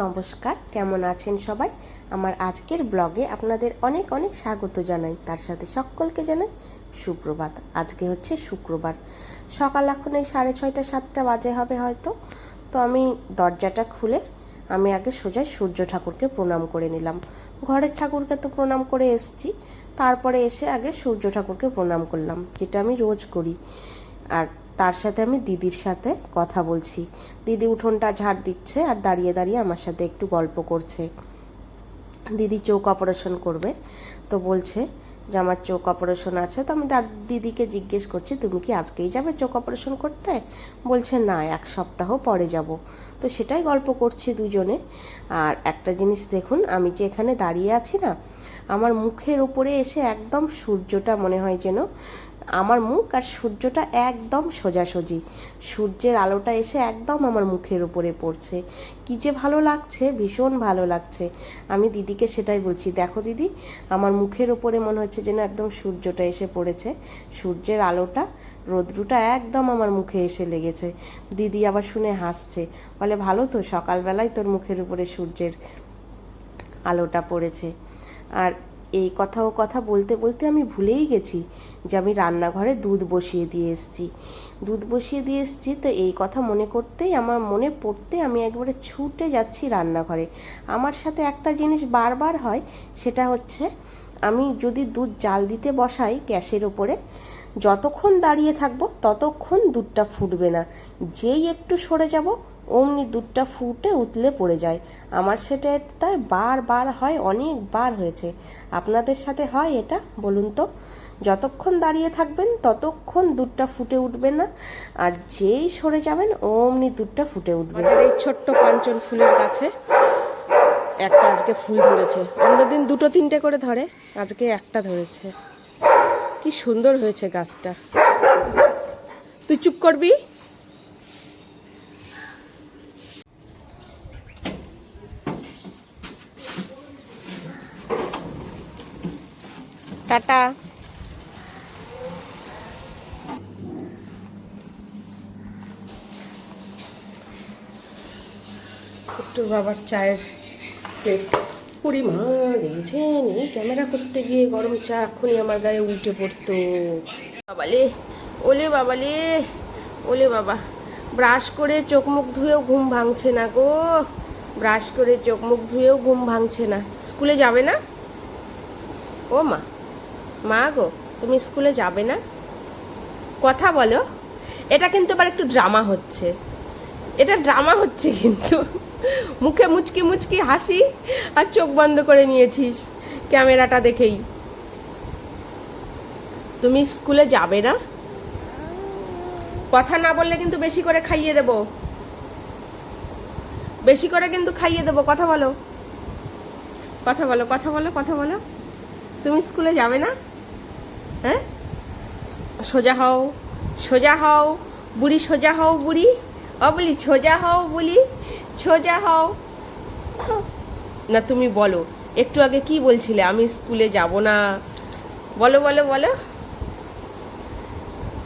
নমস্কার, কেমন আছেন সবাই? আমার আজকের ব্লগে আপনাদের অনেক অনেক স্বাগত জানাই। তার সাথে সকলকে জানাই সুপ্রভাত। আজকে হচ্ছে শুক্রবার। সকাল এখন এই সাড়ে ছয়টা, সাতটা বাজে হবে হয়তো। তো আমি দরজাটা খুলে আমি আগে সোজা সূর্য ঠাকুরকে প্রণাম করে নিলাম। ঘরের ঠাকুরকে তো প্রণাম করে এসছি। তারপরে এসে আগে সূর্য ঠাকুরকে প্রণাম করলাম, যেটা আমি রোজ করি। আর তার সাথে আমি দিদির সাথে কথা বলছি। দিদি উঠোনটা ঝাড় দিচ্ছে আর দাঁড়িয়ে দাঁড়িয়ে আমার সাথে একটু গল্প করছে। দিদি চোখ অপারেশন করবে তো বলছে যে আমার চোখ অপারেশন আছে তো আমি দাদ- দিদিকে জিজ্ঞেস করছি, তুমি কি আজকেই যাবে চোখ অপারেশন করতে? বলছে, না, এক সপ্তাহ পরে যাব। তো সেটাই গল্প করছি দুজনে। আর একটা জিনিস দেখুন, আমি যে এখানে দাঁড়িয়ে আছি না, আমার মুখের উপরে এসে একদম সূর্যটা মনে হয় যেন আমার মুখ আর সূর্যটা একদম সোজাসুজি। সূর্যের আলোটা এসে একদম আমার মুখের উপরে পড়ছে। কী যে ভালো লাগছে, ভীষণ ভালো লাগছে। আমি দিদিকে সেটাই বলছি, দেখো দিদি, আমার মুখের উপরে মনে হচ্ছে যেন একদম সূর্যটা এসে পড়েছে। সূর্যের আলোটা, রোদ্রুটা একদম আমার মুখে এসে লেগেছে। দিদি আবার শুনে হাসছে, বলে ভালো তো, সকালবেলায় তোর মুখের উপরে সূর্যের আলোটা পড়েছে। আর এই কথা ও কথা বলতে বলতে আমি ভুলেই গেছি যে আমি রান্নাঘরে দুধ বসিয়ে দিয়ে এসেছি। দুধ বসিয়ে দিয়ে এসেছি তো এই কথা মনে করতেই, আমার মনে পড়তে আমি একবারে ছুটে যাচ্ছি রান্নাঘরে। আমার সাথে একটা জিনিস বারবার হয়, সেটা হচ্ছে আমি যদি দুধ জাল দিতে বসাই গ্যাসের ওপরে, যতক্ষণ দাঁড়িয়ে থাকব ততক্ষণ দুধটা ফুটবে না। যেই একটু সরে যাব অমনি দুধটা ফুটে উতলে পড়ে যায়। আমার সেটা তাই বারবার হয় অনেকবার হয়েছে। আপনাদের সাথে হয় এটা, বলুন তো? যতক্ষণ দাঁড়িয়ে থাকবেন, ততক্ষণ দুধটা ফুটে উঠবে না। আর যেই সরে যাবেন, অমনি দুধটা ফুটে উঠবে। এই ছোট্ট কাঞ্চন ফুলের গাছে একটা আজকে ফুল ধরেছে। অন্যদিন দুটো তিনটে করে ধরে, আজকে একটা ধরেছে। কি সুন্দর হয়েছে গাছটা। তুই চুপ করবি? টাটা। একটু বাবার চায়ের প্লেট পুরি মা দেখেছেন এই ক্যামেরা করতে গিয়ে গরম চা এখনই আমার গায়ে উল্টে পড়তো। বাবালে, ওলে বাবালে, ওলে বাবা। ব্রাশ করে চোখ মুখ ধুয়েও ঘুম ভাঙছে না গো। ব্রাশ করে চোখ মুখ ধুয়েও ঘুম ভাঙছে না। স্কুলে যাবে না? ও মা। মা গো, তুমি স্কুলে যাবে না? কথা বলো। এটা কিন্তু আবার একটু ড্রামা হচ্ছে। এটা ড্রামা হচ্ছে কিন্তু। মুখে মুচকি মুচকি হাসি আর চোখ বন্ধ করে নিয়েছিস ক্যামেরাটা দেখেই। তুমি স্কুলে যাবে না? কথা না বললে কিন্তু বেশি করে খাইয়ে দেব। বেশি করে কিন্তু খাইয়ে দেবো। কথা বলো। কথা বলো কথা বলো কথা বলো। তুমি স্কুলে যাবে না? হ্যাঁ? সোজা হও সোজা হও, বুড়ি সোজা হও, বুড়ি। ও বলি, সোজা হও বলি সোজা হও। না, তুমি বলো, একটু আগে কি বলছিলে? আমি স্কুলে যাব না। বলো বলো বলো।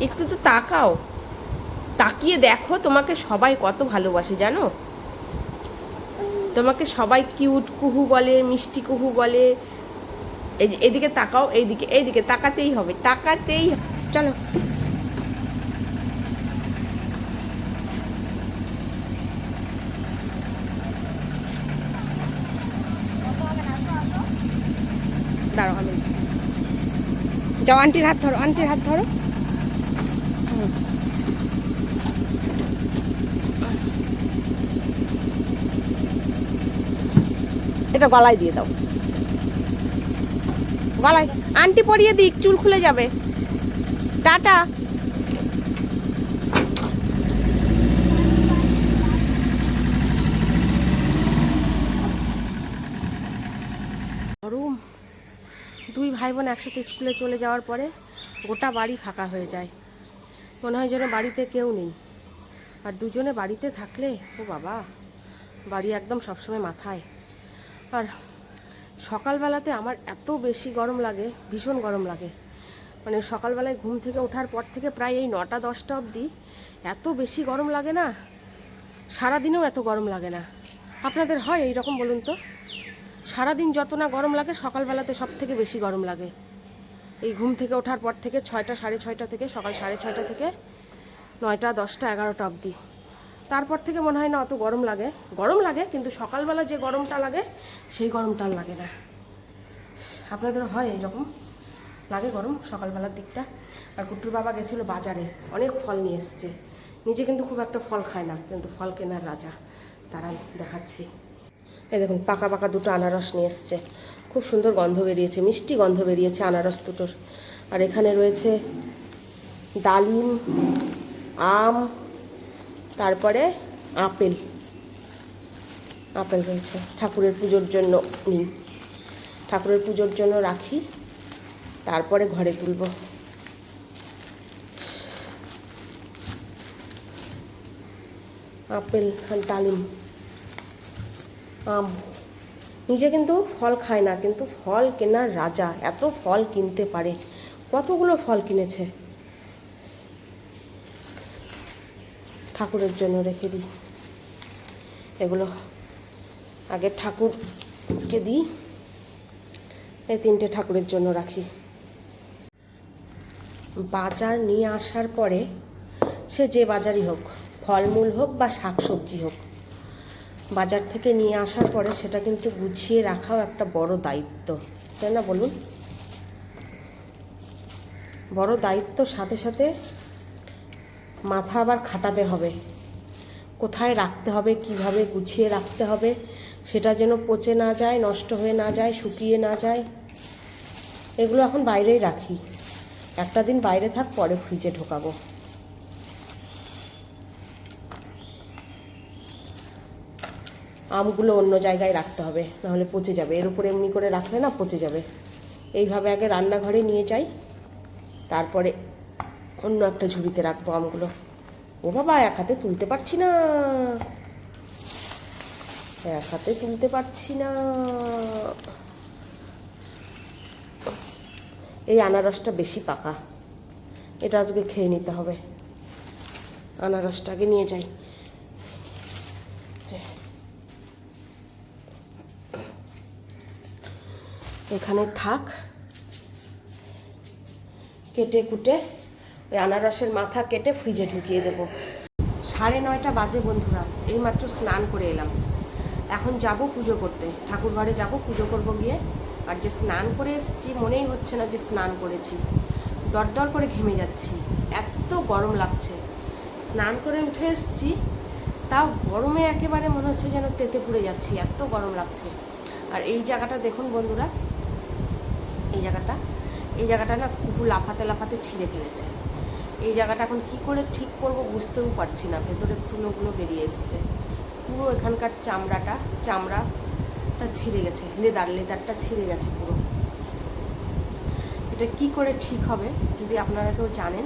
একটু তো তাকাও। তাকিয়ে দেখো, তোমাকে সবাই কত ভালোবাসে, জানো? তোমাকে সবাই কিউট কুহু বলে, মিষ্টি কুহু বলে এই এদিকে তাকাও, এইদিকে এইদিকে, তাকাতেই হবে, তাকাতেই চলো। দাঁড়াও যাও, আন্টির হাত ধরো, আন্টির হাত ধরো। এটা গলায় দিয়ে দাও। গলায় আন্টি পরিয়ে দিক, চুল খুলে যাবে। টাটা। গরম দুই ভাই বোন একসাথে স্কুলে চলে যাওয়ার পরে গোটা বাড়ি ফাঁকা হয়ে যায়। মনে হয় যেন বাড়িতে কেউ নেই। আর দুজনে বাড়িতে থাকলে, ও বাবা, বাড়ি একদম সবসময় মাথায়। আর সকালবেলাতে আমার এত বেশি গরম লাগে, ভীষণ গরম লাগে। মানে সকালবেলায় ঘুম থেকে ওঠার পর থেকে প্রায় এই নটা, দশটা অবধি এত বেশি গরম লাগে না, সারাদিনেও এত গরম লাগে না। আপনাদের হয় এই রকম বলুন তো? সারাদিন যত না গরম লাগে, সকালবেলাতে সব থেকে বেশি গরম লাগে। এই ঘুম থেকে ওঠার পর থেকে ছয়টা, সাড়ে ছয়টা থেকে, সকাল সাড়ে ছয়টা থেকে নয়টা, দশটা, এগারোটা অবধি। তারপর থেকে মনে হয় না অত গরম লাগে। গরম লাগে, কিন্তু সকালবেলা যে গরমটা লাগে, সেই গরমটা লাগে না। আপনাদের হয় এইরকম। লাগে গরম সকালবেলার দিকটা। আর কুট্টুর বাবা গেছিল বাজারে। অনেক ফল নিয়ে এসছে। নিজে কিন্তু খুব একটা ফল খায় না, কিন্তু ফল কেনার রাজা। তারা দেখাচ্ছি। এই দেখুন, পাকা পাকা দুটো আনারস নিয়ে এসছে। খুব সুন্দর গন্ধ বেরিয়েছে, মিষ্টি গন্ধ বেরিয়েছে আনারস দুটোর। আর এখানে রয়েছে ডালিম, আম তারপরে আপেল। আপেল রয়েছে। ঠাকুরের পুজোর জন্য নিই ঠাকুরের পুজোর জন্য রাখি। তারপরে ঘরে তুলব। আপেল আর ডালিম, আম। নিজে কিন্তু ফল খায় না, কিন্তু ফল কেনার রাজা। এত ফল কিনতে পারে। কতগুলো ফল কিনেছে? ঠাকুরের জন্য রেখে দিই। এগুলো আগে ঠাকুরকে দিই এই তিনটে ঠাকুরের জন্য রাখি। বাজার নিয়ে আসার পরে সে যে বাজারই হোক, ফলমূল হোক বা শাকসবজি হোক, বাজার থেকে নিয়ে আসার পরে সেটা কিন্তু গুছিয়ে রাখাও একটা বড় দায়িত্ব। তাই না বলুন? বড় দায়িত্ব সাথে সাথে মাথা আবার খাটাতে হবে। কোথায় রাখতে হবে, কীভাবে গুছিয়ে রাখতে হবে, সেটা যেন পচে না যায়, নষ্ট হয়ে না যায়, শুকিয়ে না যায়, এগুলো এখন বাইরেই রাখি। একটা দিন বাইরে থাক, পরে ফ্রিজে ঢোকাবো। আমগুলো অন্য জায়গায় রাখতে হবে, নাহলে পচে যাবে। এর উপরে এমনি করে রাখলে না পচে যাবে। এইভাবে আগে রান্নাঘরে নিয়ে যাই, তারপরে অন্য একটা ঝুড়িতে রাখব আমগুলো। ও বাবা, এক হাতে তুলতে পারছি না। এক হাতে তুলতে পারছি না। এই আনারসটা বেশি পাকা। এটা আজকে খেয়ে নিতে হবে। আনারসটা আগে নিয়ে যাই। এখানে থাক। কেটে কুটে ওই আনারসের মাথা কেটে ফ্রিজে ঢুকিয়ে দেবো। সাড়ে নয়টা বাজে বন্ধুরা, এইমাত্র স্নান করে এলাম। এখন যাব পুজো করতে, ঠাকুর ঘরে যাব, পুজো করব গিয়ে। আর যে স্নান করে এসেছি, মনেই হচ্ছে না যে স্নান করেছি। দরদর করে ঘেমে যাচ্ছি, এত গরম লাগছে। স্নান করে উঠে এসেছি, তাও গরমে একেবারে মনে হচ্ছে যেন তেতে পুড়ে যাচ্ছি, এত গরম লাগছে। আর এই জায়গাটা দেখুন বন্ধুরা, এই জায়গাটা এই জায়গাটা না কুকুর লাফাতে লাফাতে ছিঁড়ে ফেলেছে। এই জায়গাটা এখন কি করে ঠিক করব বুঝতেও পারছি না। ভেতরের তুলোগুলো বেরিয়ে এসছে। পুরো এখানকার চামড়াটা চামড়াটা ছিঁড়ে গেছে। লেদার, লেদারটা ছিঁড়ে গেছে পুরো। এটা কি করে ঠিক হবে যদি আপনারা কেউ জানেন,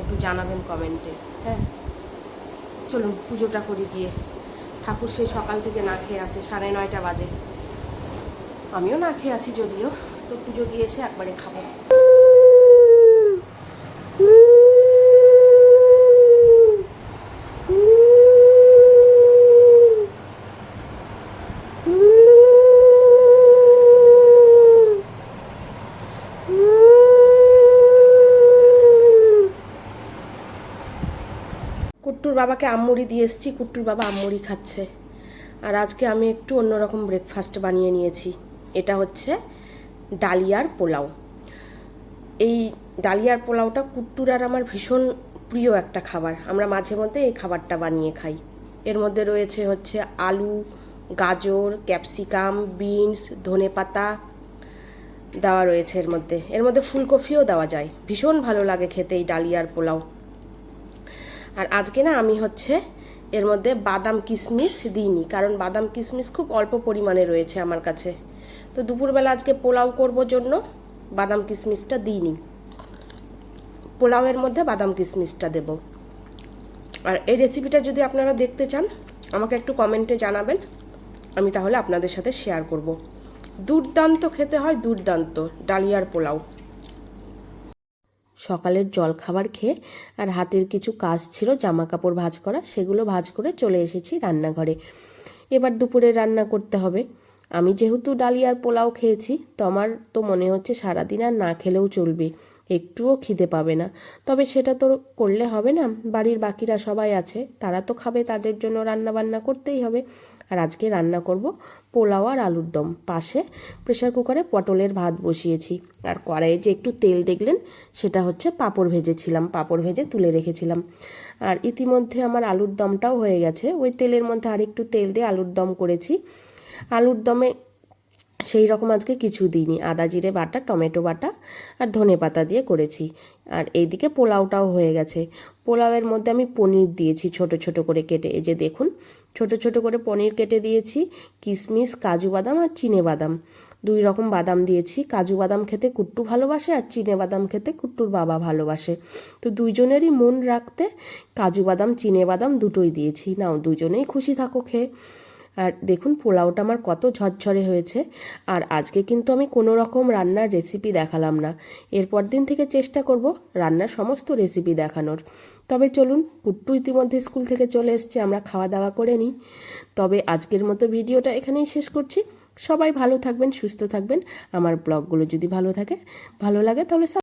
একটু জানাবেন কমেন্টে হ্যাঁ? চলুন, পুজোটা করি গিয়ে। ঠাকুর সেই সকাল থেকে না খেয়ে আছে, সাড়ে নয়টা বাজে। আমিও না খেয়ে আছি যদিও, তো পুজো দিয়ে এসে একবারে খাব কুট্টুর বাবাকে আম্মুড়ি দিয়ে এসেছি, কুট্টুর বাবা আম্মুড়ি খাচ্ছে। আর আজকে আমি একটু অন্যরকম ব্রেকফাস্ট বানিয়ে নিয়েছি। এটা হচ্ছে ডালিয়ার পোলাও। এই ডালিয়ার পোলাওটা কুট্টুর আর আমার ভীষণ প্রিয় একটা খাবার। আমরা মাঝে মধ্যে এই খাবারটা বানিয়ে খাই। এর মধ্যে রয়েছে হচ্ছে আলু, গাজর, ক্যাপসিকাম, বিনস ধনেপাতা দেওয়া রয়েছে এর মধ্যে। এর মধ্যে ফুলকপিও দেওয়া যায়। ভীষণ ভালো লাগে খেতে এই ডালিয়ার পোলাও। আর আজকে না আমি হচ্ছে এর মধ্যে বাদাম কিশমিশ দিইনি, কারণ বাদাম কিশমিশ খুব অল্প পরিমাণে রয়েছে আমার কাছে। তো দুপুরবেলা আজকে পোলাও করব জন্য, বাদাম কিশমিশটা দিইনি। পোলাওয়ের মধ্যে বাদাম কিশমিশটা দেব। আর এই রেসিপিটা যদি আপনারা দেখতে চান, আমাকে একটু কমেন্টে জানাবেন, আমি তাহলে আপনাদের সাথে শেয়ার করব। দুর্দান্ত খেতে হয় দুর্দান্ত, ডালিয়ার পোলাও। সকালের জলখাবার খেয়ে আর হাতের কিছু কাজ ছিল জামা কাপড় ভাজ করা, সেগুলো ভাজ করে চলে এসেছি রান্নাঘরে। এবার দুপুরে রান্না করতে হবে। আমি যেহেতু ডালিয়ার পোলাও খেয়েছি, তো আমার তো মনে হচ্ছে সারাদিন আর না খেলেও চলবে। একটুও খিদে পাবে না। তবে সেটা তো করলে হবে না। বাড়ির বাকিরা সবাই আছে, তারা তো খাবে, তাদের জন্য রান্না বান্না করতেই হবে। আর আজকে রান্না করব পোলাও আর আলুর দম। পাশে প্রেশার কুকারে পটলের ভাত বসিয়েছি। আর কড়াইয়ে যে একটু তেল দেখলেন, সেটা হচ্ছে পাঁপড় ভেজেছিলাম। পাঁপড় ভেজে তুলে রেখেছিলাম। আর ইতিমধ্যে আমার আলুর দমটাও হয়ে গেছে। ওই তেলের মধ্যে আর একটু তেল দিয়ে আলুর দম করেছি। আলুর দমে সেই রকম আজকে কিছু দিইনি। আদা জিরে বাটা, টমেটো বাটা আর ধনে পাতা দিয়ে করেছি। আর এইদিকে পোলাওটাও হয়ে গেছে। পোলাওয়ের মধ্যে আমি পনির দিয়েছি ছোট ছোট করে কেটে। এই যে দেখুন, ছোট ছোট করে পনির কেটে দিয়েছি কিশমিশ কাজু বাদাম আর চিনে বাদাম। দুই রকম বাদাম দিয়েছি। কাজু বাদাম খেতে কুট্টু ভালোবাসে আর চিনে বাদাম খেতে কুট্টুর বাবা ভালোবাসে। তো দুইজনেরই মন রাখতে কাজু বাদাম, চিনে বাদাম দুটোই দিয়েছি। নাও, দুজনেই খুশি থাকো খেয়ে। আর দেখুন, পোলাওটা আমার কত ঝরঝরে হয়েছে। আর আজকে কিন্তু আমি কোনো রকম রান্নার রেসিপি দেখালাম না। এরপর দিন থেকে চেষ্টা করব রান্নার সমস্ত রেসিপি দেখানোর। তবে চলুন কুট্টু ইতিমধ্যে স্কুল থেকে চলে এসছে, আমরা খাওয়া দাওয়া করে নিই। তবে আজকের মতো ভিডিওটা এখানেই শেষ করছি। সবাই ভালো থাকবেন, সুস্থ থাকবেন। আমার ব্লগগুলো যদি ভালো থাকে, ভালো লাগে তাহলে